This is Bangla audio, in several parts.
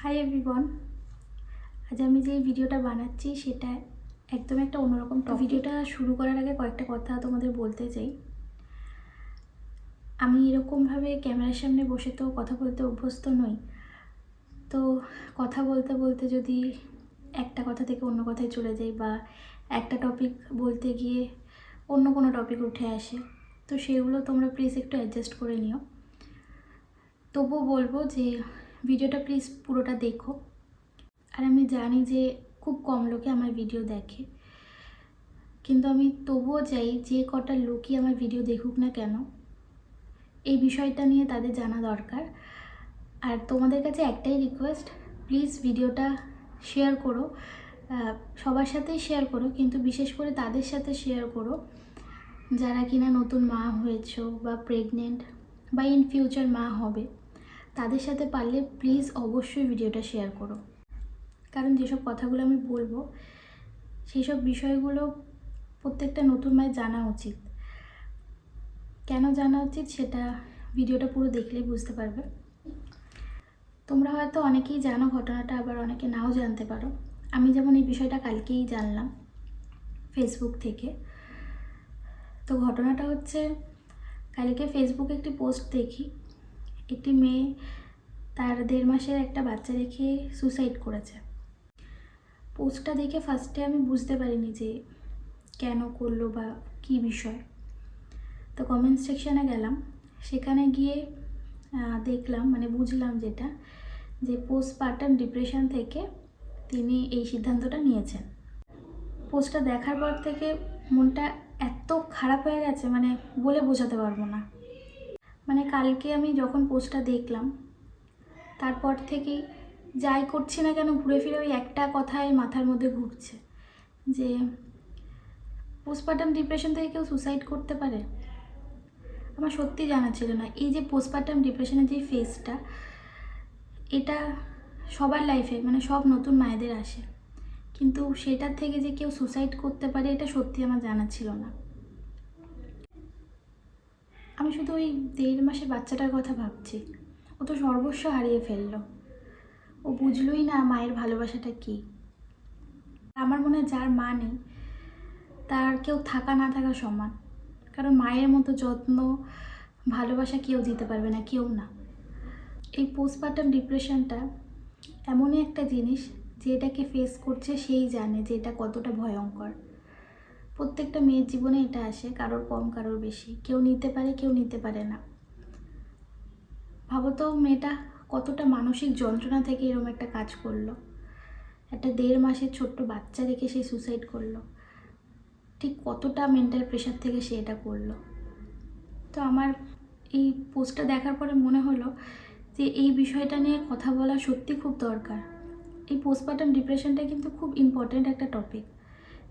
হাই এভরিওয়ান আজ আমি যে ভিডিওটা বানাচ্ছি সেটা একদম একটা অন্যরকম ভিডিওটা শুরু করার আগে কয়েকটা কথা তোমাদের বলতে চাই। আমি এরকমভাবে ক্যামেরার সামনে বসে তো কথা বলতে অভ্যস্ত নই। তো কথা বলতে বলতে যদি একটা কথা থেকে অন্য কথায় চলে যাই বা একটা টপিক বলতে গিয়ে অন্য কোনো টপিক উঠে আসে তো সেগুলো তোমরা প্লিজ একটু অ্যাডজাস্ট করে নিও। তবুও বলব যে ভিডিওটা প্লিজ পুরোটা দেখো। আর আমি জানি যে খুব কম লোকে আমার ভিডিও দেখে। কিন্তু আমি তবুও চাই যে কটা লোকই আমার ভিডিও দেখুক না কেন, এই বিষয়টা নিয়ে তাদের জানা দরকার। আর তোমাদের কাছে একটাই রিকোয়েস্ট প্লিজ ভিডিওটা শেয়ার করো সবার সাথেই শেয়ার করো, কিন্তু বিশেষ করে তাদের সাথে শেয়ার করো। যারা কিনা নতুন মা হয়েছো বা প্রেগনেন্ট বা ইন ফিউচার মা হবে তাদের সাথে পারলে প্লিজ অবশ্যই ভিডিওটা শেয়ার করো। কারণ যেসব কথাগুলো আমি বলব সেই সব বিষয়গুলো প্রত্যেকটা নতুন মায়ের জানা উচিত। কেন জানা উচিত সেটা ভিডিওটা পুরো দেখলেই বুঝতে পারবে। তোমরা হয়তো অনেকেই জানো ঘটনাটা, আবার অনেকে নাও জানতে পারো। আমি যেমন এই বিষয়টা কালকেই জানলাম ফেসবুক থেকে। তো ঘটনাটা হচ্ছে, কালকে ফেসবুকে একটি পোস্ট দেখি একটি মেয়ে তার দেড় মাসের একটা বাচ্চা রেখে সুসাইড করেছে। পোস্টটা দেখে ফার্স্টে আমি বুঝতে পারিনি যে কেন করল বা কী বিষয়। তো কমেন্ট সেকশানে গেলাম। সেখানে গিয়ে দেখলাম মানে বুঝলাম যেটা, যে পোস্ট পোস্টপার্টাম ডিপ্রেশন থেকে তিনি এই সিদ্ধান্তটা নিয়েছেন। পোস্টটা দেখার পর থেকে মনটা এত খারাপ হয়ে গেছে মানে বলে বোঝাতে পারব না। মানে কালকে আমি যখন পোস্টটা দেখলাম, তারপর থেকেই যাই করছি না কেন ঘুরে ফিরে ওই একটা কথাই মাথার মধ্যে ঘুরছে, যে পোস্টপার্টাম ডিপ্রেশন থেকে কেউ সুসাইড করতে পারে? আমার সত্যি জানা ছিল না। এই যে পোস্টপার্টাম ডিপ্রেশনের যে ফেজটা এটা সবার লাইফে মানে সব নতুন মায়েদের আসে। কিন্তু সেটার থেকে যে কেউ সুসাইড করতে পারে, এটা সত্যি আমার জানা ছিল না। আমি শুধু ওই দেড় মাসের বাচ্চাটার কথা ভাবছি। ও তো সর্বস্ব হারিয়ে ফেলল। ও বুঝলোই না মায়ের ভালোবাসাটা কী। আমার মনে হয় যার মা নেই, তার কেউ থাকা না থাকা সমান। কারণ মায়ের মতো যত্ন, ভালোবাসা কেউ দিতে পারবে না, কেউ না। এই পোস্টপার্টাম ডিপ্রেশনটা এমনই একটা জিনিস যে এটাকে ফেস করছে, সেই জানে যে এটা কতটা ভয়ঙ্কর। প্রত্যেকটা মেয়ের জীবনে এটা আসে, কারোর কম, কারোর বেশি। কেউ নিতে পারে, কেউ নিতে পারে না। ভাবো তো মেয়েটা কতটা মানসিক যন্ত্রণা থেকে এরকম একটা কাজ করল। একটা দেড় মাসের ছোট্ট বাচ্চা রেখে সে সুসাইড করল। ঠিক কতটা মেন্টাল প্রেশার থেকে সে এটা করল। তো আমার এই পোস্টটা দেখার পরে মনে হলো যে এই বিষয়টা নিয়ে কথা বলা সত্যি খুব দরকার। এই পোস্টপার্টাম ডিপ্রেশনটা কিন্তু খুব ইম্পর্ট্যান্ট একটা টপিক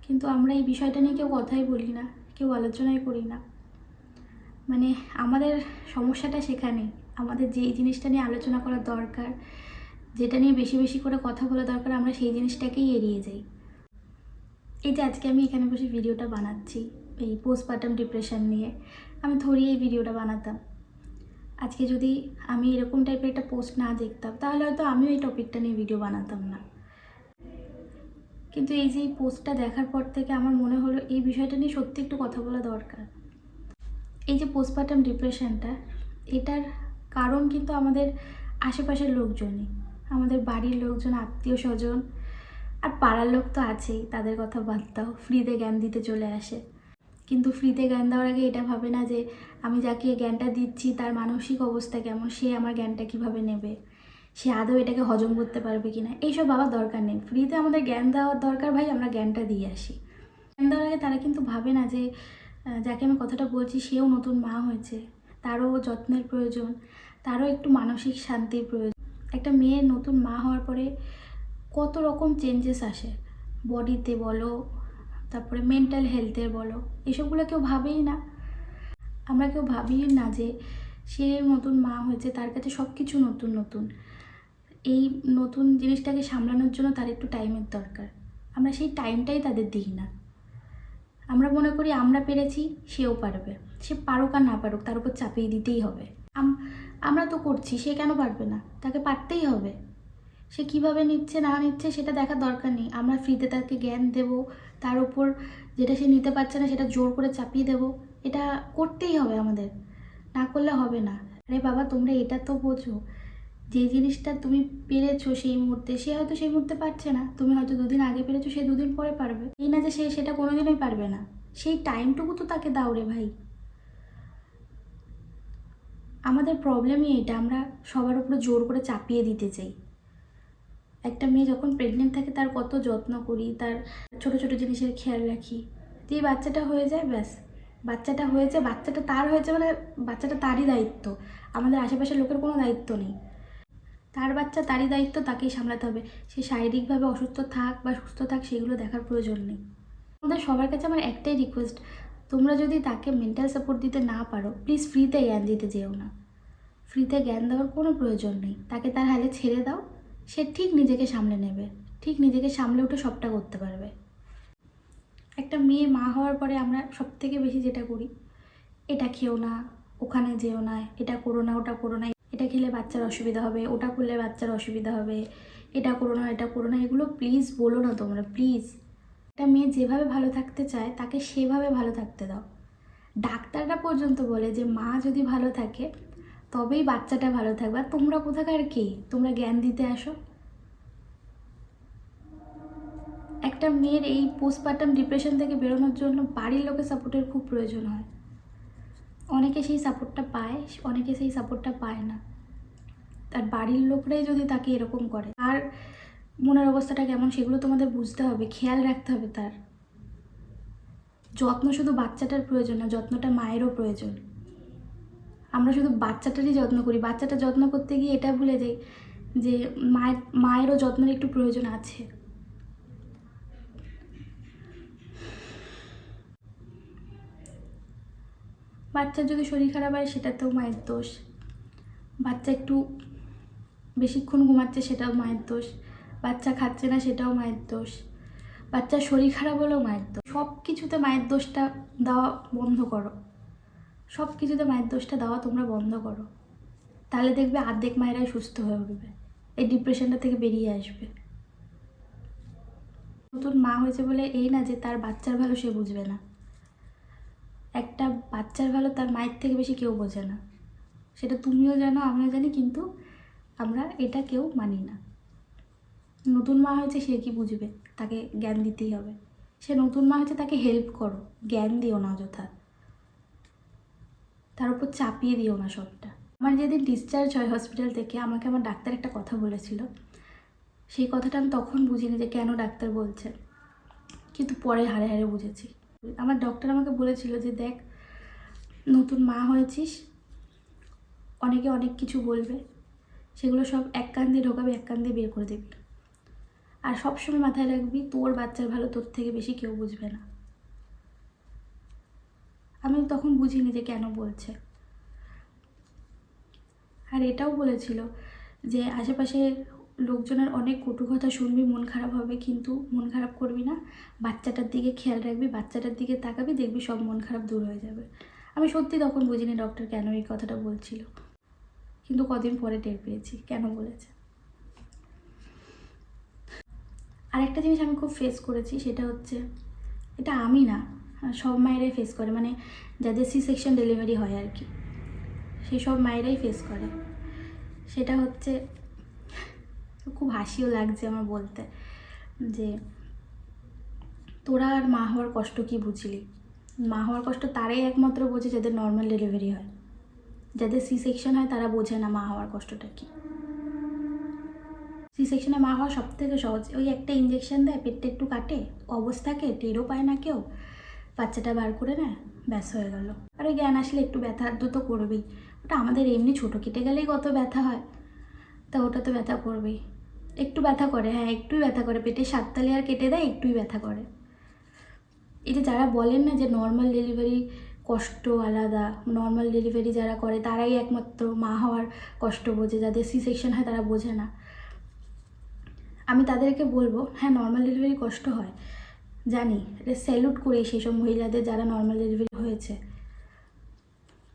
কিন্তু আমরা এই বিষয়টা নিয়ে কেউ কথাই বলি না, কেউ আলোচনাই করি না। মানে আমাদের সমস্যাটা সেখানেই। আমাদের যেই জিনিসটা নিয়ে আলোচনা করা দরকার, যেটা নিয়ে বেশি বেশি করে কথা বলা দরকার, আমরা সেই জিনিসটাকেই এড়িয়ে যাই। এই যে আজকে আমি এখানে বসে ভিডিওটা বানাচ্ছি, এই পোস্টপার্টাম ডিপ্রেশন নিয়ে। আমি থরি এই ভিডিওটা বানাতাম। আজকে যদি আমি এরকম টাইপের একটা পোস্ট না দেখতাম, তাহলে হয়তো আমিও এই টপিকটা নিয়ে ভিডিও বানাতাম না। কিন্তু এই যে এই পোস্টটা দেখার পর থেকে আমার মনে হলো এই বিষয়টা নিয়ে সত্যি একটু কথা বলা দরকার। এই যে পোস্টপার্টাম ডিপ্রেশনটা এটার কারণ কিন্তু আমাদের আশেপাশের লোকজনই। আমাদের বাড়ির লোকজন আত্মীয় স্বজন আর পাড়ার লোক তো আছেই, তাদের কথা বাদ দাও ফ্রিতে জ্ঞান দিতে চলে আসে। কিন্তু ফ্রিতে জ্ঞান দেওয়ার আগে এটা ভাবে না যে, আমি যাকে জ্ঞানটা দিচ্ছি, তার মানসিক অবস্থা কেমন, সে আমার জ্ঞানটা কীভাবে নেবে? সে আদৌ এটাকে হজম করতে পারবে কি না? এইসব ভাবার দরকার নেই। ফ্রিতে আমাদের জ্ঞান দেওয়ার দরকার ভাই, আমরা জ্ঞানটা দিয়ে আসি। জ্ঞান দেওয়ার আগে তারা কিন্তু ভাবে না যে যাকে আমি কথাটা বলছি সেও নতুন মা হয়েছে। তারও যত্নের প্রয়োজন, তারও একটু মানসিক শান্তির প্রয়োজন। একটা মেয়ে নতুন মা হওয়ার পরে কত রকম চেঞ্জেস আসে। বডিতে বলো, তারপরে মেন্টাল হেলথের বলো, এসবগুলো কেউ ভাবেই না। আমরা কেউ ভাবি না যে, সে নতুন মা হয়েছে, তার কাছে সব কিছু নতুন নতুন। এই নতুন জিনিসটাকে সামলানোর জন্য তার একটু টাইমের দরকার। আমরা সেই টাইমটাই তাদের দিই না। আমরা মনে করি আমরা পেরেছি, সেও পারবে। সে পারুক আর না পারুক, তার উপর চাপিয়ে দিতেই হবে। আম- আমরা তো করছি, সে কেন পারবে না? তাকে পারতেই হবে। সে কীভাবে নিচ্ছে, না নিচ্ছে, সেটা দেখার দরকার নেই। আমরা ফ্রিতে তাকে জ্ঞান দেব, তার উপর যেটা সে নিতে পারছে না, সেটা জোর করে চাপিয়ে দেব। এটা করতেই হবে আমাদের। না করলে হবে না। আরে বাবা, তোমরা এটা তো বোঝো। যে জিনিসটা তুমি পেরেছ সেই মুহূর্তে, সে হয়তো সেই মুহূর্তে পারছে না। তুমি হয়তো দুদিন আগে পেরেছ, সে দুদিন পরে পারবে। এই না যে সে সেটা কোনোদিনই পারবে না। সেই টাইমটুকু তো তাকে দাও রে ভাই। আমাদের প্রবলেমই এটা, আমরা সবার উপরে জোর করে চাপিয়ে দিতে চাই। একটা মেয়ে যখন প্রেগনেন্ট থাকে, তার কত যত্ন করি, তার ছোট ছোট জিনিসের খেয়াল রাখি। যেই বাচ্চাটা হয়ে যায়, ব্যাস। বাচ্চাটা হয়েছে, বাচ্চাটা তার হয়েছে মানে বাচ্চাটা তারই দায়িত্ব। আমাদের আশেপাশের লোকের কোনো দায়িত্ব নেই। তার বাচ্চা তারই দায়িত্ব, তাকেই সামলাতে হবে। সে শারীরিকভাবে অসুস্থ থাক বা সুস্থ থাক, সেগুলো দেখার প্রয়োজন নেই। আমাদের সবার কাছে আমার একটাই রিকোয়েস্ট তোমরা যদি তাকে মেন্টাল সাপোর্ট দিতে না পারো প্লিজ ফ্রিতে জ্ঞান দিতে যেও না। ফ্রিতে জ্ঞান দেওয়ার কোনো প্রয়োজন নেই। তাকে তার হালে ছেড়ে দাও, সে ঠিক নিজেকে সামলে নেবে। ঠিক নিজেকে সামলে উঠে সবটা করতে পারবে। একটা মেয়ে মা হওয়ার পরে আমরা সব থেকে বেশি যেটা করি, এটা খেও না, ওখানে যেও না, এটা করো না, ওটা করো না। এটা খেলে বাচ্চার অসুবিধা হবে, ওটা করলে বাচ্চার অসুবিধা হবে, এটা করো না, এটা করো না, এগুলো প্লিজ বলো না তোমরা প্লিজ একটা মেয়ে যেভাবে ভালো থাকতে চায়, তাকে সেভাবে ভালো থাকতে দাও। ডাক্তাররা পর্যন্ত বলে যে, মা যদি ভালো থাকে, তবেই বাচ্চাটা ভালো থাকবে। আর তোমরা কোথাকার কে? তোমরা জ্ঞান দিতে আসো। একটা মেয়ের এই পোস্টপার্টাম ডিপ্রেশন থেকে বেরোনোর জন্য বাড়ির লোকের সাপোর্টের খুব প্রয়োজন হয়। অনেকে সেই সাপোর্টটা পায়, অনেকে সেই সাপোর্টটা পায় না। তার বাড়ির লোকরাই যদি তাকে এরকম করে আর মনের অবস্থাটা কেমন সেগুলো তোমাদের বুঝতে হবে, খেয়াল রাখতে হবে তার। যত্ন শুধু বাচ্চাটার প্রয়োজন না, যত্নটা মায়েরও প্রয়োজন। আমরা শুধু বাচ্চাটারই যত্ন করি। বাচ্চাটা যত্ন করতে গিয়ে এটা ভুলে যাই যে মায়ের, মায়েরও যত্নের একটু প্রয়োজন আছে। বাচ্চার যদি শরীর খারাপ হয়, সেটাতেও মায়ের দোষ। বাচ্চা একটু বেশিক্ষণ ঘুমাচ্ছে সেটাও মায়ের দোষ। বাচ্চা খাচ্ছে না সেটাও মায়ের দোষ। বাচ্চার শরীর খারাপ হলেও মায়ের দোষ। সব কিছুতে মায়ের দোষটা দেওয়া বন্ধ করো। সব কিছুতে মায়ের দোষটা দেওয়া তোমরা বন্ধ করো। তাহলে দেখবে আর্ধেক মায়েরাই সুস্থ হয়ে উঠবে। এই ডিপ্রেশনটা থেকে বেরিয়ে আসবে। নতুন মা হয়েছে বলে এই না যে তার বাচ্চার ভালো সে বুঝবে না। একটা বাচ্চার ভালো তার মায়ের থেকে বেশি কেউ বোঝে না। সেটা তুমিও জানো, আমিও জানি, কিন্তু আমরা এটা কেউ মানি না। নতুন মা হয়েছে, সে কি বুঝবে? তাকে জ্ঞান দিতেই হবে। সে নতুন মা হয়েছে, তাকে হেল্প করো। জ্ঞান দিও না অযথা। তার উপর চাপিয়ে দিও না সবটা। আমার যেদিন ডিসচার্জ হয় হসপিটাল থেকে, আমাকে আমার ডাক্তার একটা কথা বলেছিল। সেই কথাটা আমি তখন বুঝিনি যে কেন ডাক্তার বলছে। কিন্তু পরে হারে হারে বুঝেছি। আমার ডক্টর আমাকে বলেছিল যে, দেখ, নতুন মা হয়েছিস, অনেকে অনেক কিছু বলবে সেগুলো সব এক কান দিয়ে ঢোকাবি, এক কান দিয়ে বের করে দিবি আর সবসময় মাথায় রাখবি, তোর বাচ্চার ভালো, তোর থেকে বেশি কেউ বুঝবে না। আমি তখন বুঝিনি যে কেন বলছে। আর এটাও বলেছিল যে আশেপাশে লোকজনের অনেক কটু কথা শুনবি, মন খারাপ হবে, কিন্তু মন খারাপ করবি না। বাচ্চাটার দিকে খেয়াল রাখবি, বাচ্চাটার দিকে তাকাবি, দেখবি সব মন খারাপ দূর হয়ে যাবে। আমি সত্যি তখন বুঝিনি ডক্টর কেন এই কথাটা বলছিল। কিন্তু কদিন পরে টের পেয়েছি। কেন বলেছে? আরেকটা জিনিস আমি খুব ফেস করেছি, সেটা হচ্ছে এটা আমি না সব মায়েরাই ফেস করে। মানে যাদের সি সেকশন ডেলিভারি হয় আর কি সেই সব মায়েরাই ফেস করে। সেটা হচ্ছে খুব হাসিও লাগছে আমার বলতে, যে তোরা আর মা হওয়ার কষ্ট কি বুঝলি? মা হওয়ার কষ্ট তারাই একমাত্র বোঝে যাদের নর্মাল ডেলিভারি হয়। যাদের সি সেকশন হয়, তারা বোঝে না মা হওয়ার কষ্টটা কি। সি সেকশনে মা হওয়া সব থেকে সহজ। ওই একটা ইঞ্জেকশন দেয়, পেটটা একটু কাটে, অবস্থাকে, টেরও পায় না কেউ, বাচ্চাটা বার করে নেয়, ব্যাস হয়ে গেল। আর ওই জ্ঞান আসলে একটু ব্যথা তো করবেই। ওটা আমাদের এমনি ছোটো কেটে গেলেই কত ব্যথা হয়, তা ওটা তো ব্যথা করবেই। একটু ব্যথা করে হ্যাঁ একটুই ব্যথা করে। পেটে সাততালি আর কেটে দেয়, একটুই ব্যথা করে। এই যে যারা বলেন না যে নর্মাল ডেলিভারি কষ্ট আলাদা। নর্মাল ডেলিভারি যারা করে, তারাই একমাত্র মা হওয়ার কষ্ট বোঝে। যাদের সি সেকশন হয়, তারা বোঝে না। আমি তাদেরকে বলব হ্যাঁ নর্মাল ডেলিভারি কষ্ট হয়। জানি এটা স্যালুট করি সেসব মহিলাদের যারা নর্মাল ডেলিভারি হয়েছে।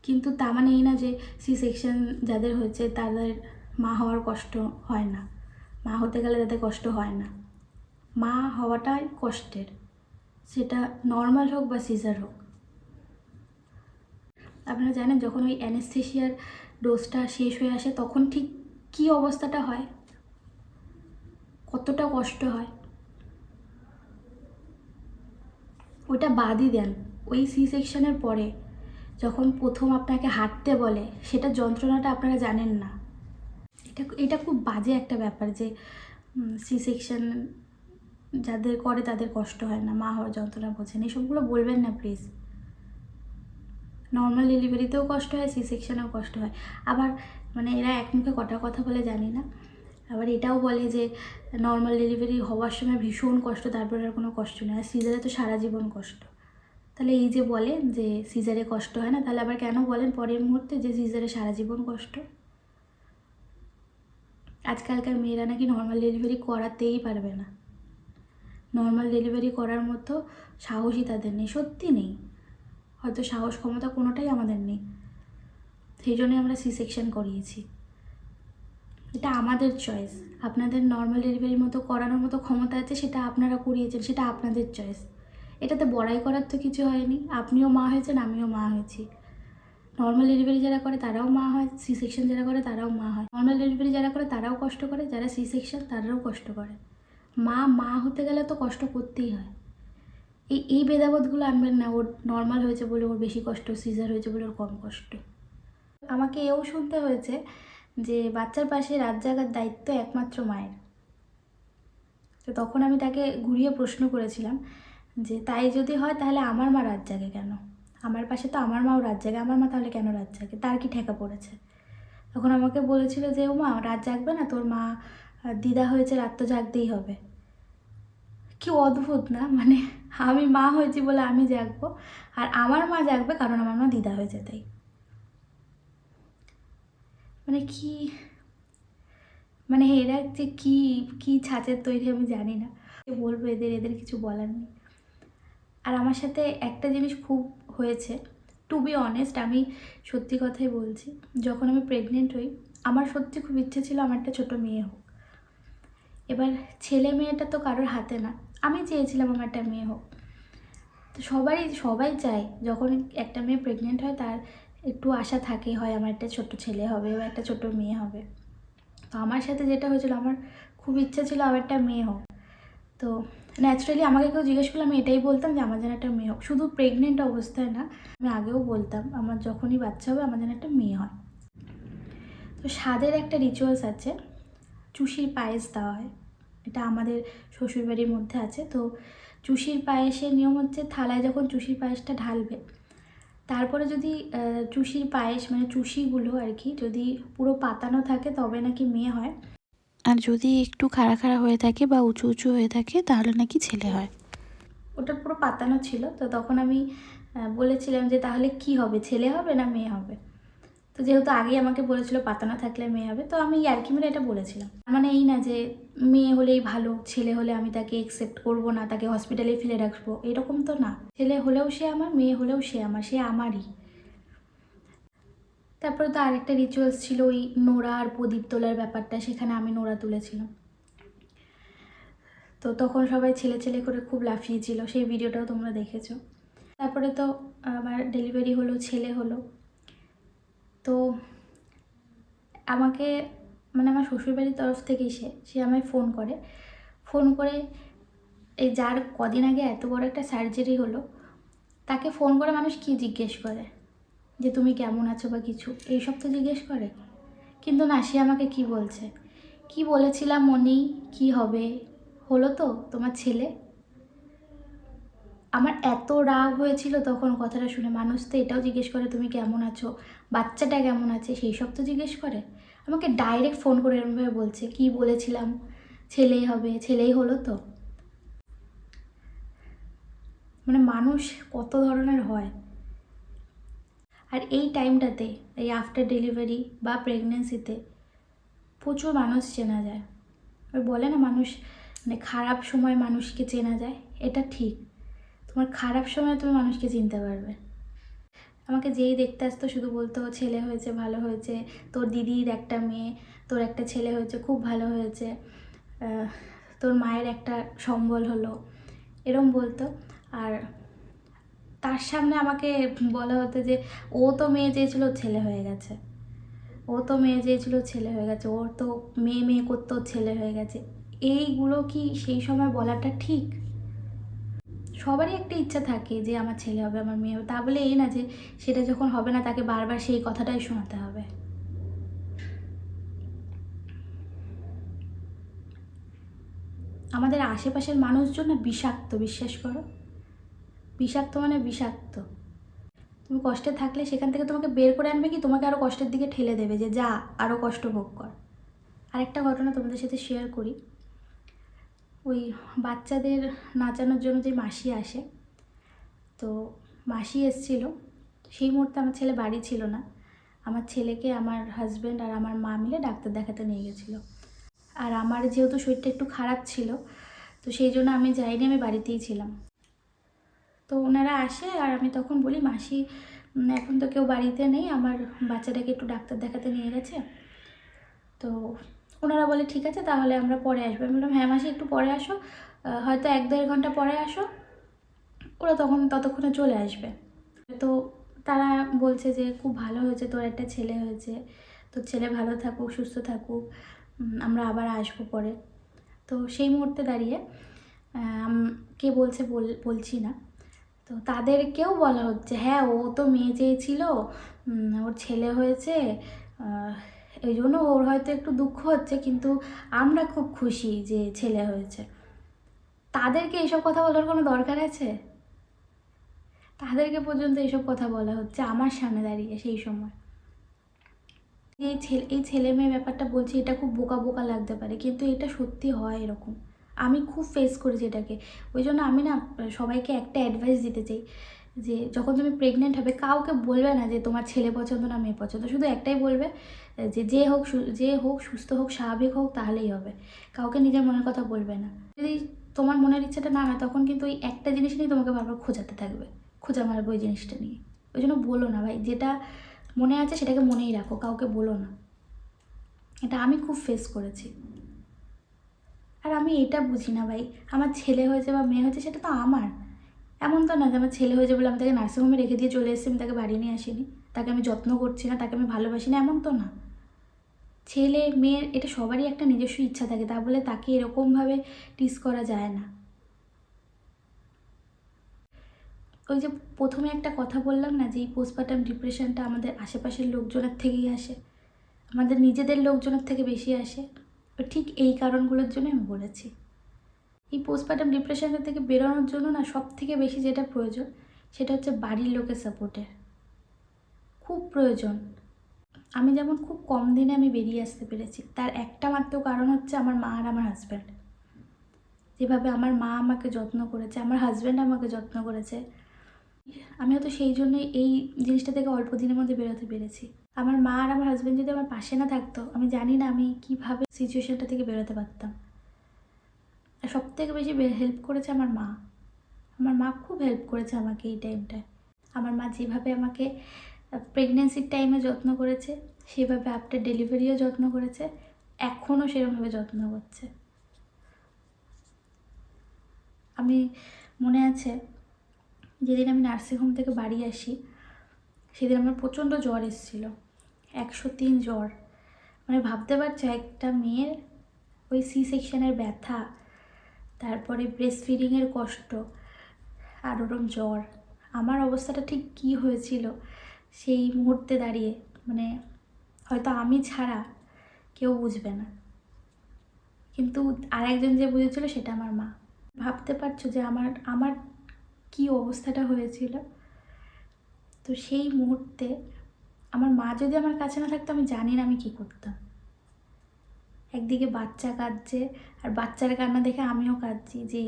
কিন্তু তা মানে এই না যে, সি সেকশন যাদের হয়েছে, তাদের মা হওয়ার কষ্ট হয় না। মা হতে গেলে তাদের কষ্ট হয় না। মা হওয়াটাই কষ্টের। সেটা নর্মাল হোক বা সিজার হোক। আপনারা জানেন যখন ওই অ্যানেস্থেশিয়ার ডোজটা শেষ হয়ে আসে, তখন ঠিক কী অবস্থাটা হয়? কতটা কষ্ট হয়? ওইটা বাদই দেন। ওই সি সেকশনের পরে যখন প্রথম আপনাকে হাঁটতে বলে, সেটা যন্ত্রণাটা আপনারা জানেন না। এটা এটা খুব বাজে একটা ব্যাপার যে সি সেকশন যাদের করে তাদের কষ্ট হয় না, মা হওয়ার যন্ত্রণা বোঝেন। এসবগুলো বলবেন না প্লিজ নর্মাল ডেলিভারিতেও কষ্ট হয় সি সেকশনেও কষ্ট হয়। আবার মানে এরা এক মুখে কটা কথা বলে জানি না। আবার এটাও বলে যে নর্মাল ডেলিভারি হওয়ার সময় ভীষণ কষ্ট, তারপরে আর কোনো কষ্ট নেই। আর সিজারে তো সারা জীবন কষ্ট। তাহলে এই যে বলেন যে সিজারে কষ্ট হয় না, তাহলে আবার কেন বলেন পরের মুহূর্তে যে সিজারে সারা জীবন কষ্ট? আজকালকার মেয়েরা নাকি নর্মাল ডেলিভারি করাতেই পারবে না। নর্মাল ডেলিভারি করার মতো সাহসই তাদের নেই, সত্যি নেই। হয়তো সাহস ক্ষমতা কোনোটাই আমাদের নেই। সেই জন্যই আমরা সি সেকশন করিয়েছি। এটা আমাদের চয়েস আপনাদের নর্মাল ডেলিভারির মতো করানোর মতো ক্ষমতা আছে, সেটা আপনারা করিয়েছেন, সেটা আপনাদের চয়েস এটাতে বড়াই করার তো কিছু হয়নি। আপনিও মা হয়েছেন, আমিও মা হয়েছি। নর্মাল ডেলিভারি যারা করে, তারাও মা হয়। সি সেকশন যারা করে, তারাও মা হয়। নর্মাল ডেলিভারি যারা করে, তারাও কষ্ট করে। যারা সি সেকশন তারাও কষ্ট করে। মা মা হতে গেলে তো কষ্ট করতেই হয়। এই এই ভেদাভেদগুলো আনবেন না। ওর নর্মাল হয়েছে বলে ওর বেশি কষ্ট সিজার হয়েছে বলে ওর কম কষ্ট। আমাকে এও শুনতে হয়েছে যে বাচ্চার পাশে রাত জাগার দায়িত্ব একমাত্র মায়ের। তো তখন আমি তাকে ঘুরিয়ে প্রশ্ন করেছিলাম যে, তাই যদি হয় তাহলে আমার মা রাত জাগে কেন? আমার পাশে তো আমার মাও রাত জাগে, আমার মা তাহলে কেন রাত জাগে? তার কি ঠেকা পড়েছে? তখন আমাকে বলেছিল যে ও মা রাত জাগবে না, তোর মা দিদা হয়েছে, রাত তো জাগতেই হবে। কি অদ্ভুত, না? মানে আমি মা হয়েছি বলে আমি জাগবো, আর আমার মা জাগবে কারণ আমার মা দিদা হয়েছে তাই। মানে কি মানে এরা যে কি কি ছাঁচের তৈরি আমি জানি না। বলব এদের এদের কিছু বলার নেই। আর আমার সাথে একটা জিনিস খুব হয়েছে টু বি অনেস্ট আমি সত্যি কথাই বলছি, যখন আমি প্রেগনেন্ট হই, আমার সত্যি খুব ইচ্ছে ছিল আমার একটা ছোটো মেয়ে হোক। এবার ছেলে মেয়েটা তো কারোর হাতে না আমি চেয়েছিলাম আমার একটা মেয়ে হোক। তো সবাই সবাই চায় যখন একটা মেয়ে প্রেগনেন্ট হয় তার একটু আশা থাকে, হয় আমার একটা ছোট ছেলে হবে বা একটা ছোট মেয়ে হবে। তো আমার সাথে যেটা হয়েছিল, আমার খুব ইচ্ছা ছিল আমার একটা মেয়ে হোক। তো ন্যাচারালি আমাকে কেউ জিজ্ঞেস করলে আমি এটাই বলতাম যে আমার যেন একটা মেয়ে হোক। শুধু প্রেগনেন্ট অবস্থায় না, আমি আগেও বলতাম আমার যখনই বাচ্চা হবে আমার যেন একটা মেয়ে হয়। তো স্বাদের একটা রিচুয়ালস আছে। চুষির পায়েস দেওয়া হয়। এটা আমাদের শ্বশুরবাড়ির মধ্যে আছে। তো চুষির পায়েসের নিয়ম হচ্ছে থালায় যখন চুষির পায়েসটা ঢালবে তারপরে যদি চুষির পায়েস মানে চুষিগুলো আর কি যদি পুরো পাতানো থাকে তবে নাকি মেয়ে হয়। আর যদি একটু খাড়া খাড়া হয়ে থাকে বা উঁচু উঁচু হয়ে থাকে তাহলে নাকি ছেলে হয়। ওটা পুরো পাতানো ছিল। তো তখন আমি বলেছিলাম যে তাহলে কি হবে ছেলে হবে না মেয়ে হবে? তো যেহেতু আগেই আমাকে বলেছিল পাতানো থাকলে মেয়ে হবে, তো আমি ইয়ার্কি মেরে এটা বলেছিলাম। মানে এই না যে মেয়ে হলেই ভালো, ছেলে হলে আমি তাকে একসেপ্ট করব না, তাকে হসপিটালে ফেলে রাখব, এরকম তো না। ছেলে হলেও সে আমার, মেয়ে হলেও সে আমার, সে আমারই। তারপরে তো আরেকটা রিচুয়ালস ছিল ওই নোড়া আর প্রদীপ তোলার ব্যাপারটা, সেখানে আমি নোড়া তুলেছিলাম। তো তখন সবাই ছেলে ছেলে করে খুব লাফিয়েছিল, সেই ভিডিওটাও তোমরা দেখেছ। তারপরে তো আমার ডেলিভারি হলো, ছেলে হলো। তো আমাকে মানে আমার শ্বশুরবাড়ির তরফ থেকেই সে সে আমায় ফোন করে। ফোন করে এই যার কদিন আগে এত বড় একটা সার্জারি হলো, তাকে ফোন করে মানুষ কি জিজ্ঞেস করে? যে তুমি কেমন আছো বা কিছু? এইসব তো জিজ্ঞেস করে। কিন্তু না, সে আমাকে কি বলছে? কি বলেছিলাম মনি? কি হবে? হলো তো তোমার ছেলে? আমার এত রাগ হয়েছিল তখন কথাটা শুনে। মানুষ তো এটাও জিজ্ঞেস করে, তুমি কেমন আছো? বাচ্চাটা কেমন আছে? সেই সব তো জিজ্ঞেস করে। আমাকে ডাইরেক্ট ফোন করে এরমভাবে বলছে, কি বলেছিলাম? ছেলেই হবে, ছেলেই হলো তো? মানে মানুষ কত ধরনের হয়। আর এই টাইমটাতে এই আফটার ডেলিভারি বা প্রেগনেন্সিতে প্রচুর মানুষ চেনা যায়। ওই বলে না মানুষ মানে খারাপ সময় মানুষকে চেনা যায়, এটা ঠিক। তোমার খারাপ সময় তুমি মানুষকে চিনতে পারবে। আমাকে যেই দেখতে আসতো শুধু বলতো, ছেলে হয়েছে, ভালো হয়েছে, তোর দিদির একটা মেয়ে, তোর একটা ছেলে হয়েছে, খুব ভালো হয়েছে তোর মায়ের একটা সম্বল হলো। এরম বলতো। আর তার সামনে আমাকে বলা হতো যে, ও তো মেয়ে চেয়েছিল ছেলে হয়ে গেছে। ও তো মেয়ে চেয়েছিল ছেলে হয়ে গেছে। ওর তো মেয়ে মেয়ে করতো ছেলে হয়ে গেছে। এইগুলো কি সেই সময় বলাটা ঠিক? সবারই একটা ইচ্ছা থাকে যে আমার ছেলে হবে, আমার মেয়ে হবে। তা বলে এই না যে সেটা যখন হবে না তাকে বারবার সেই কথাটাই শোনাতে হবে। আমাদের আশেপাশের মানুষজন না বিষাক্ত, বিশ্বাস করো? বিষাক্ত মানে বিষাক্ত। তুমি কষ্টে থাকলে সেখান থেকে তোমাকে বের করে আনবে কি? তোমাকে আরও কষ্টের দিকে ঠেলে দেবে যে যা আরও কষ্ট ভোগ কর। আরেকটা ঘটনা তোমাদের সাথে শেয়ার করি। ওই বাচ্চাদের নাচানোর জন্য যে মাসি আসে, তো মাসি এসছিল। সেই মুহূর্তে আমার ছেলে বাড়ি ছিল না। আমার ছেলেকে আমার হাজব্যান্ড আর আমার মা মিলে ডাক্তার দেখাতে নিয়ে গেছিল। আর আমার যেহেতু শরীরটা একটু খারাপ ছিল, তো সেই জন্য আমি যাইনি, আমি বাড়িতেই ছিলাম। তো ওনারা আসে আর আমি তখন বলি, মাসি এখন তো কেউ বাড়িতে নেই, আমার বাচ্চাটাকে একটু ডাক্তার দেখাতে নিয়ে গেছে। তো ওনারা বলে, ঠিক আছে, তাহলে আমরা পরে আসব। আমি বললাম হ্যাঁ মাসি, একটু পরে আসো। হয়তো এক দেড় ঘণ্টা পরে আসো। ওরা তখন ততক্ষণে চলে আসবে। তো তারা বলছে যে, খুব ভালো হয়েছে, তোর একটা ছেলে হয়েছে। তোর ছেলে ভালো থাকুক, সুস্থ থাকুক। আমরা আবার আসব পরে। তো সেই মুহূর্তে দাঁড়িয়ে কে বলছে বল- বলছি না। তো তাদেরকেও বলা হচ্ছে হ্যাঁ ও তো মেয়ে চেয়েছিল। ওর ছেলে হয়েছে। এই জন্য ওর হয়তো একটু দুঃখ হচ্ছে, কিন্তু আমরা খুব খুশি যে ছেলে হয়েছে। তাদেরকে এইসব কথা বলার কোনো দরকার আছে? তাদেরকে পর্যন্ত এইসব কথা বলা হচ্ছে আমার সামনে দাঁড়িয়ে সেই সময়। এই ছেলে এই ছেলে মেয়ে ব্যাপারটা বলছি, এটা খুব বোকা বোকা লাগতে পারে, কিন্তু এটা সত্যি হয় এরকম। আমি খুব ফেস করেছি এটাকে। ওই জন্য আমি না, সবাইকে একটা অ্যাডভাইস দিতে চাই। যে যখন তুমি প্রেগনেন্ট হবে, কাউকে বলবে না যে তোমার ছেলে পছন্দ না, মেয়ে পছন্দ। শুধু একটাই বলবে, যে যে হোক যে হোক সুস্থ হোক, স্বাভাবিক হোক, তাহলেই হবে। কাউকে নিজের মনের কথা বলবে না। যদি তোমার মনের ইচ্ছাটা না হয়, তখন কিন্তু ওই একটা জিনিস নিয়ে তোমাকে বারবার খোঁজাতে থাকবে। খোঁজা মারবে ওই জিনিসটা নিয়ে। ওই জন্য বলো না ভাই, যেটা মনে আছে সেটাকে মনেই রাখো, কাউকে বলো না। এটা আমি খুব ফেস করেছি। আর আমি এটা বুঝি না ভাই, আমার ছেলে হয়েছে বা মেয়ে হয়েছে, সেটা তো আমার। এমন তো না যে আমার ছেলে হয়েছে বলে আমি তাকে নার্সিংহোমে রেখে দিয়ে চলে এসেছি, আমি তাকে বাড়ি নিয়ে আসিনি। তাকে আমি যত্ন করছি না, তাকে আমি ভালোবাসি না, এমন তো না। ছেলে মেয়ের এটা সবারই একটা নিজস্ব ইচ্ছা থাকে, তা বলে তাকে এরকমভাবে টিস করা যায় না। ওই যে প্রথমে একটা কথা বললাম না, যে এই পোস্টপার্টাম ডিপ্রেশনটা আমাদের আশেপাশের লোকজনের থেকেই আসে। আমাদের নিজেদের লোকজনের থেকে বেশি আসে। ঠিক এই কারণগুলোর জন্য আমি বলেছি। এই পোস্টপার্টাম ডিপ্রেশনটা থেকে বেরোনোর জন্য না সব থেকে বেশি যেটা প্রয়োজন, সেটা হচ্ছে বাড়ির লোকের সাপোর্টের খুব প্রয়োজন। আমি যেমন খুব কম দিনে আমি বেরিয়ে আসতে পেরেছি, তার একটা মাত্র কারণ হচ্ছে আমার মা আর আমার হাজব্যান্ড যেভাবে আমার মা আমাকে যত্ন করেছে, আমার হাজব্যান্ড আমাকে যত্ন করেছে আমি হয়তো সেই জন্যই এই জিনিসটা থেকে অল্প দিনের মধ্যে বেরোতে পেরেছি। আমার মা আর আমার হাজব্যান্ড যদি আমার পাশে না থাকতো, আমি জানি না আমি কীভাবে সিচুয়েশনটা থেকে বেরোতে পারতাম। আর সব থেকে বেশি হেল্প করেছে আমার মা। আমার মা খুব হেল্প করেছে আমাকে এই টাইমটায় আমার মা যেভাবে আমাকে প্রেগনেন্সির টাইমে যত্ন করেছে, সেভাবে আফটার ডেলিভারিও যত্ন করেছে, এখনও সেরকমভাবে যত্ন করছে। আমি, মনে আছে, যেদিন আমি নার্সিংহোম থেকে বাড়ি আসি, সেদিন আমার প্রচণ্ড জ্বর এসেছিল। একশো তিন জ্বর। মানে ভাবতে পারছ, একটা মেয়ের ওই সি সেকশনের ব্যথা তারপরে ব্রেস্ট ফিডিংয়ের কষ্ট, আর ওরম জ্বর। আমার অবস্থাটা ঠিক কী হয়েছিল সেই মুহূর্তে দাঁড়িয়ে মানে হয়তো আমি ছাড়া কেউ বুঝবে না। কিন্তু আরেকজন যে বুঝেছিল সেটা আমার মা। ভাবতে পারছ যে আমার আমার কী অবস্থাটা হয়েছিল? তো সেই মুহূর্তে আমার মা যদি আমার কাছে না থাকতো আমি জানি না আমি কী করতাম। একদিকে বাচ্চা কাঁদছে আর বাচ্চার কান্না দেখে আমিও কাঁদছি যে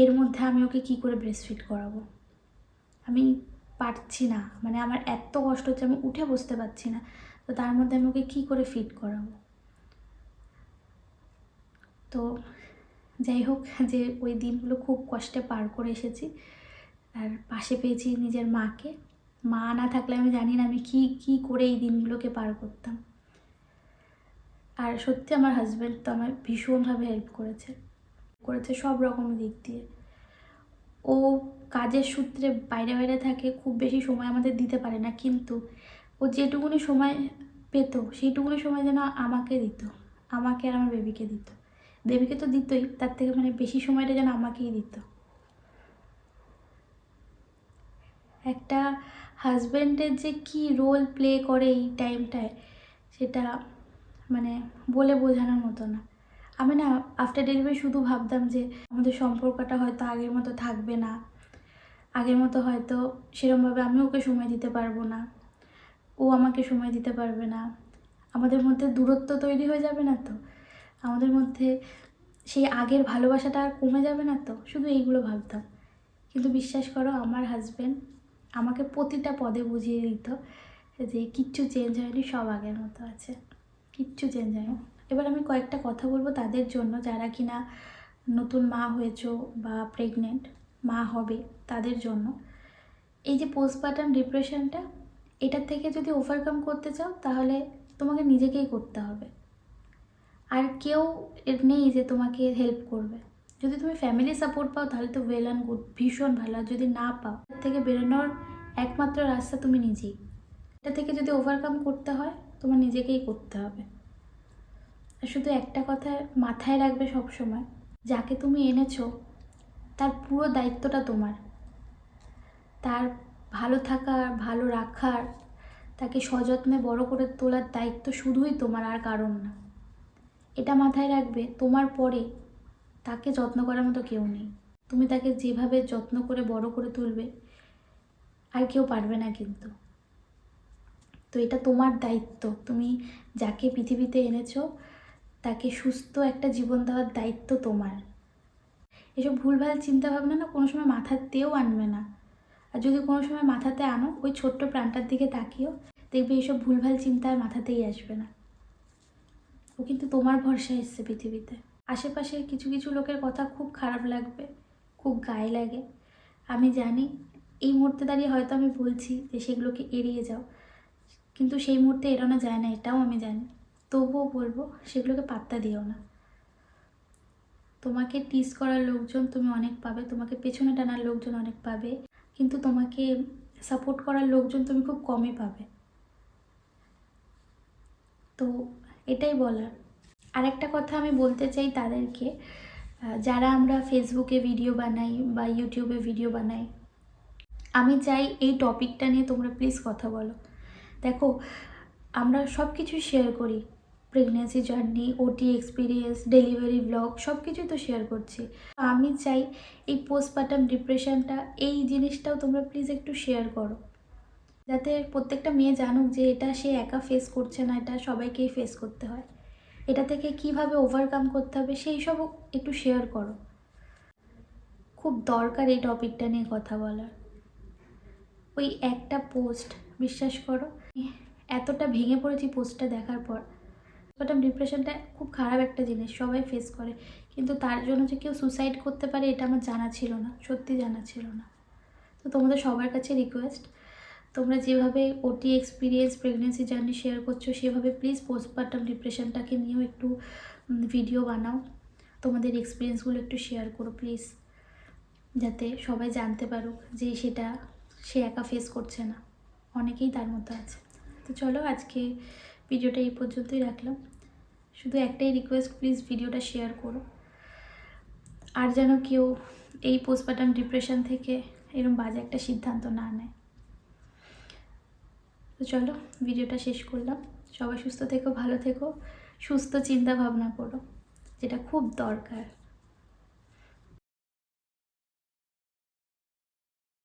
এর মধ্যে আমি ওকে কী করে ব্রেস্টফিড করাবো? আমি পারছি না মানে আমার এত কষ্ট হচ্ছে আমি উঠে বসতে পারছি না, তো তার মধ্যে আমি ওকে কী করে ফিট করাবো? তো যাই হোক, যে ওই দিনগুলো খুব কষ্টে পার করে এসেছি আর পাশে পেয়েছি নিজের মাকে। মা না থাকলে আমি জানি না আমি কী কী করে এই দিনগুলোকে পার করতাম। আর সত্যি আমার হাজব্যান্ড তো আমার ভীষণভাবে হেল্প করেছে। করেছে সব রকম দিক দিয়ে। ও কাজের সূত্রে বাইরে বাইরে থাকে, খুব বেশি সময় আমাদের দিতে পারে না, কিন্তু ও যেটুকুনি সময় পেত, সেইটুকুনি সময় যেন আমাকে দিত, আমাকে আর আমার বেবিকে দিত। বেবিকে তো দিতই, তার থেকে মানে বেশি সময়টা যেন আমাকেই দিত। একটা হাজব্যান্ডের যে কি রোল প্লে করে এই টাইমটায় সেটা মানে বলে বোঝানোর মতো না। আমি না আফটার ডেলিভারি শুধু ভাবতাম যে আমাদের সম্পর্কটা হয়তো আগের মতো থাকবে না। আগের মতো হয়তো সেরমভাবে আমি ওকে সময় দিতে পারব না। ও আমাকে সময় দিতে পারবে না। আমাদের মধ্যে দূরত্ব তৈরি হয়ে যাবে না তো? আমাদের মধ্যে সেই আগের ভালোবাসাটা আর কমে যাবে না তো? শুধু এইগুলো ভাবতাম। কিন্তু বিশ্বাস করো, আমার হাজব্যান্ড আমাকে প্রতিটা পদে বুঝিয়ে দিত যে কিচ্ছু চেঞ্জ হয়নি, সব আগের মতো আছে। কিচ্ছু চেঞ্জ হয়নি। এবার আমি কয়েকটা কথা বলব তাদের জন্য, যারা কিনা নতুন মা হয়েছো বা প্রেগনেন্ট মা হবে তাদের জন্য। এই যে পোস্টপার্টাম ডিপ্রেশনটা এটার থেকে যদি ওভারকাম করতে চাও, তাহলে তোমাকে নিজেকেই করতে হবে। আর কেউ এর নেই যে তোমাকে হেল্প করবে। যদি তুমি ফ্যামিলি সাপোর্ট পাও, তাহলে তো ওয়েল অ্যান্ড গুড ভীষণ ভালো। আর যদি না পাও এর থেকে বেরোনোর একমাত্র রাস্তা তুমি নিজেই। এটা থেকে যদি ওভারকাম করতে হয় তোমার নিজেকেই করতে হবে। আর শুধু একটা কথা মাথায় রাখবে সব সময় যাকে তুমি এনেছো, তার পুরো দায়িত্বটা তোমার। তার ভালো থাকার, ভালো রাখার, তাকে সযত্নে বড় করে তোলার দায়িত্ব শুধুই তোমার আর কারণ না। এটা মাথায় রাখবে, তোমার পরে তাকে যত্ন করার মতো কেউ নেই। তুমি তাকে যেভাবে যত্ন করে বড় করে তুলবে, আর কেউ পারবে না কিন্তু। তো এটা তোমার দায়িত্ব। তুমি যাকে পৃথিবীতে এনেছো, তাকে সুস্থ একটা জীবন দেওয়ার দায়িত্ব তোমার। এসব ভুলভাল চিন্তাভাবনা না কোনো সময় মাথাতেও আনবে না। আর যদি কোনো সময় মাথাতে আনো, ওই ছোট্ট প্রাণটার দিকে তাকিও, দেখবে এইসব ভুলভাল চিন্তা আর মাথাতেই আসবে না। ও কিন্তু তোমার ভরসা এসছে পৃথিবীতে। আশেপাশের কিছু কিছু লোকের কথা খুব খারাপ লাগবে, খুব গায়ে লাগে। আমি জানি, এই মুহূর্তে দাঁড়িয়ে হয়তো আমি বলছি যে সেগুলোকে এড়িয়ে যাও। কিন্তু সেই মুহূর্তে এড়ানো যায় না, এটাও আমি জানি। তবুও বলব, সেগুলোকে পাত্তা দিও না। তোমাকে টিস করার লোকজন তুমি অনেক পাবে, তোমাকে পেছনে টানার লোকজন অনেক পাবে, কিন্তু তোমাকে সাপোর্ট করার লোকজন তুমি খুব কমই পাবে। তো এটাই বলার। আরেকটা কথা আমি বলতে চাই তাদেরকে যারা আমরা ফেসবুকে ভিডিও বানাই বা ইউটিউবে ভিডিও বানাই, আমি চাই এই টপিকটা নিয়ে তোমরা প্লিজ কথা বলো। দেখো, আমরা সব কিছুই শেয়ার করি। Pregnancy journey OT experience delivery blog সব কিছুই তো শেয়ার করছি। আমি চাই এই পোস্টপার্টাম ডিপ্রেশনটা এই জিনিসটাও তোমরা প্লিজ একটু শেয়ার করো। যাতে প্রত্যেকটা মেয়ে জানুক যে এটা সে একা ফেস করছে না, এটা সবাইকেই ফেস করতে হয়। এটা থেকে কীভাবে ওভারকাম করতে হবে, সেই সবও একটু শেয়ার করো। খুব দরকার এই টপিকটা নিয়ে কথা বলার। ওই একটা পোস্ট বিশ্বাস করো এতটা ভেঙে পড়েছি পোস্টটা দেখার পর। পোস্টপার্টাম ডিপ্রেশনটা খুব খারাপ একটা জিনিস, সবাই ফেস করে। কিন্তু তার জন্য যে কেউ সুসাইড করতে পারে, এটা আমার জানা ছিল না, সত্যি জানা ছিল না। তো তোমাদের সবার কাছে রিকোয়েস্ট তোমরা যেভাবে OT experience pregnancy journey share করছ, সেভাবে প্লিজ পোস্টপার্টাম ডিপ্রেশনটাকে নিয়েও একটু ভিডিও বানাও। তোমাদের এক্সপিরিয়েন্সগুলো একটু শেয়ার করো প্লিজ যাতে সবাই জানতে পারুক যে সেটা সে একা ফেস করছে না। অনেকেই তার মতো আছে। তো চলো আজকে ভিডিওটা এই পর্যন্তই রাখলাম। শুধু একটাই রিকোয়েস্ট প্লিজ ভিডিওটা শেয়ার করো। আর যেন কেউ এই পোস্টপার্টাম ডিপ্রেশন থেকে এরকম বাজে একটা সিদ্ধান্ত না নেয়। তো চলো ভিডিওটা শেষ করলাম। সবাই সুস্থ থেকো, ভালো থেকো, সুস্থ চিন্তা ভাবনা করো, যেটা খুব দরকার।